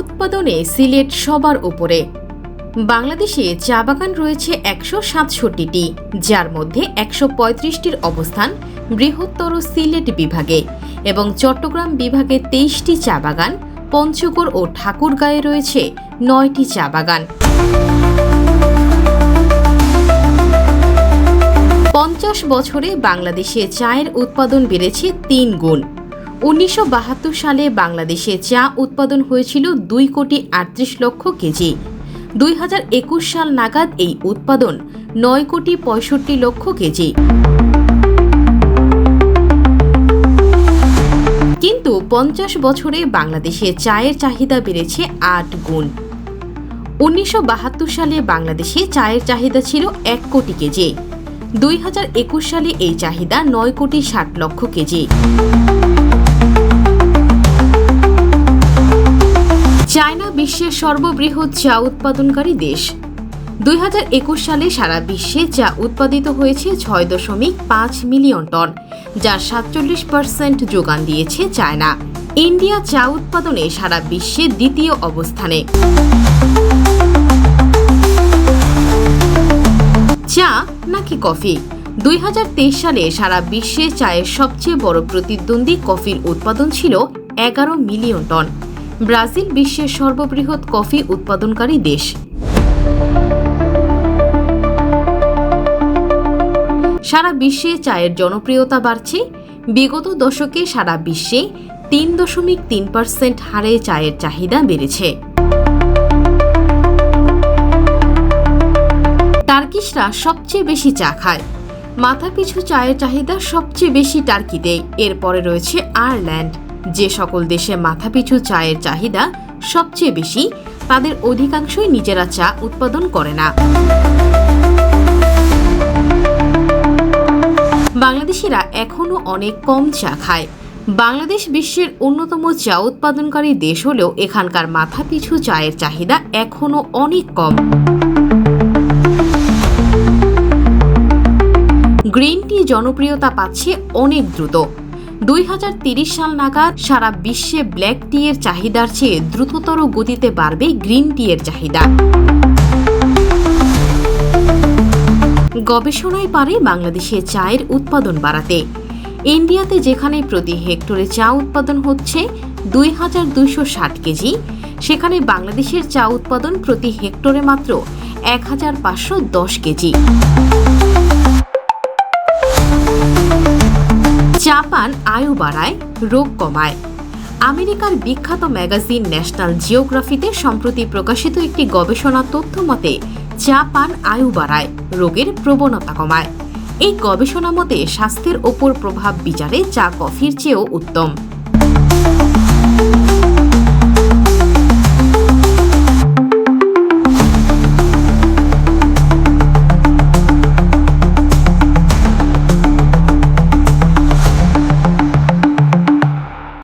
উৎপাদনে সিলেট সবার উপরে। বাংলাদেশে চা বাগান রয়েছে একশো সাতষট্টিটি, যার মধ্যে একশো পঁয়ত্রিশটির অবস্থান বৃহত্তর সিলেট বিভাগে এবং চট্টগ্রাম বিভাগে তেইশটি চা বাগান, পঞ্চগড় ও ঠাকুরগাঁয়ে রয়েছে নয়টি চা বাগান। পঞ্চাশ বছরে বাংলাদেশে চায়ের উৎপাদন বেড়েছে তিন গুণ। উনিশশো বাহাত্তর সালে বাংলাদেশে চা উৎপাদন হয়েছিল দুই কোটি আটত্রিশ লক্ষ কেজি। দুই হাজার একুশ সাল নাগাদ এই উৎপাদন নয় কোটি পঁয়ষট্টি লক্ষ কেজি। কিন্তু পঞ্চাশ বছরে বাংলাদেশে চায়ের চাহিদা বেড়েছে আট গুণ। উনিশশো বাহাত্তর সালে বাংলাদেশে চায়ের চাহিদা ছিল এক কোটি কেজি। দুই হাজার একুশ সালে এই চাহিদা নয় কোটি ষাট লক্ষ কেজি। চায়না বিশ্বের সর্ববৃহৎ চা উৎপাদনকারী দেশ। দুই হাজার একুশ সালে সারা বিশ্বে চা উৎপাদিত হয়েছে ছয় দশমিক পাঁচ মিলিয়ন টন, যার সাতচল্লিশ পার্সেন্ট যোগান দিয়েছে চায়না। ইন্ডিয়া চা উৎপাদনে সারা বিশ্বে দ্বিতীয় অবস্থানে। চা নাকি কফি? দুই হাজার তেইশ সালে সারা বিশ্বে চায়ের সবচেয়ে বড় প্রতিদ্বন্দ্বী কফির উৎপাদন ছিল এগারো মিলিয়ন টন। ব্রাজিল বিশ্বের সর্ববৃহৎ কফি উৎপাদনকারী দেশ। সারা বিশ্বে চায়ের জনপ্রিয়তা বাড়ছে। বিগত দশকে সারা বিশ্বে তিন দশমিক তিন পার্সেন্ট হারে চায়ের চাহিদা বেড়েছে। টার্কিশরা সবচেয়ে বেশি চা খায়। মাথাপিছু চায়ের চাহিদা সবচেয়ে বেশি টার্কিতে। এরপরে রয়েছে আয়ারল্যান্ড। যে সকল দেশে মাথাপিছু চায়ের চাহিদা সবচেয়ে বেশি, তাদের অধিকাংশই নিজেরা চা উৎপাদন করে না। বাংলাদেশিরা এখনও অনেক কম চা খায়। বাংলাদেশ বিশ্বের অন্যতম চা উৎপাদনকারী দেশ হলেও এখানকার মাথাপিছু চায়ের চাহিদা এখনও অনেক কম। গ্রিন টি জনপ্রিয়তা পাচ্ছে অনেক দ্রুত। দুই সাল নাগাদ সারা বিশ্বে ব্ল্যাক টি এর চাহিদার চেয়ে দ্রুততর গতিতে বাড়বে গ্রিন টি এর চাহিদা। গবেষণায় পারে বাংলাদেশে চায়ের উৎপাদন বাড়াতে। ইন্ডিয়াতে যেখানে প্রতি হেক্টরে চা উৎপাদন হচ্ছে দুই হাজার দুইশো ষাট কেজি, সেখানে বাংলাদেশের চা উৎপাদন প্রতি হেক্টরে মাত্র এক হাজার পাঁচশো দশ কেজি। পান আয়ু বাড়ায়, রোগ কমায়। আমেরিকার বিখ্যাত ম্যাগাজিন ন্যাশনাল জিওগ্রাফিতে সম্প্রতি প্রকাশিত একটি গবেষণা তথ্য মতে চা পান আয়ু বাড়ায়, রোগের প্রবণতা কমায়। এই গবেষণা মতে, স্বাস্থ্যের ওপর প্রভাব বিচারে চা কফির চেয়েও উত্তম।